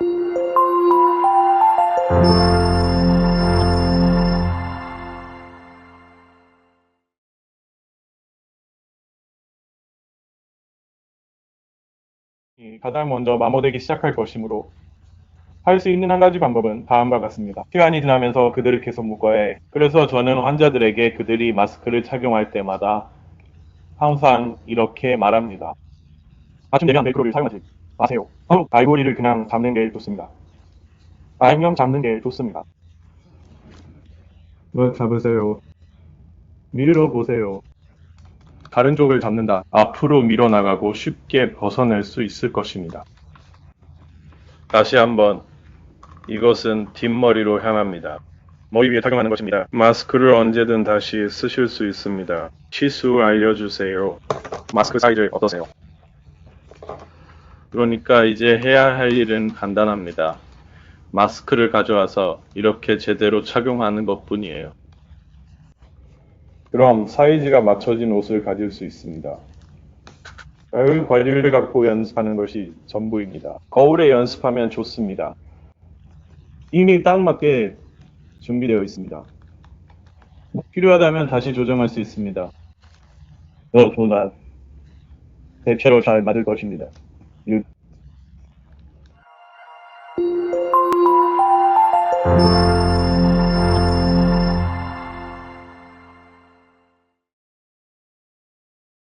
이 가장 먼저 마모되기 시작할 것이므로 할 수 있는 한 가지 방법은 다음과 같습니다. 시간이 지나면서 그들을 계속 묶어야 해. 그래서 저는 환자들에게 그들이 마스크를 착용할 때마다 항상 이렇게 말합니다. 아침 되면 벨크로를 사용하지 마세요. 어, 갈고리를 그냥 잡는 게 좋습니다. 아니면 잡는 게 좋습니다. 뭐 잡으세요. 밀어 보세요. 다른 쪽을 잡는다. 앞으로 밀어나가고 쉽게 벗어낼 수 있을 것입니다. 다시 한번 이것은 뒷머리로 향합니다. 머리 위에 착용하는 것입니다. 마스크를 언제든 다시 쓰실 수 있습니다. 치수 알려주세요. 마스크 사이즈 어떠세요? 그러니까 이제 해야 할 일은 간단합니다. 마스크를 가져와서 이렇게 제대로 착용하는 것 뿐이에요. 그럼 사이즈가 맞춰진 옷을 가질 수 있습니다. 그 관리를 갖고 연습하는 것이 전부입니다. 거울에 연습하면 좋습니다. 이미 딱 맞게 준비되어 있습니다. 필요하다면 다시 조정할 수 있습니다. 어, 정말 대체로 잘 맞을 것입니다. you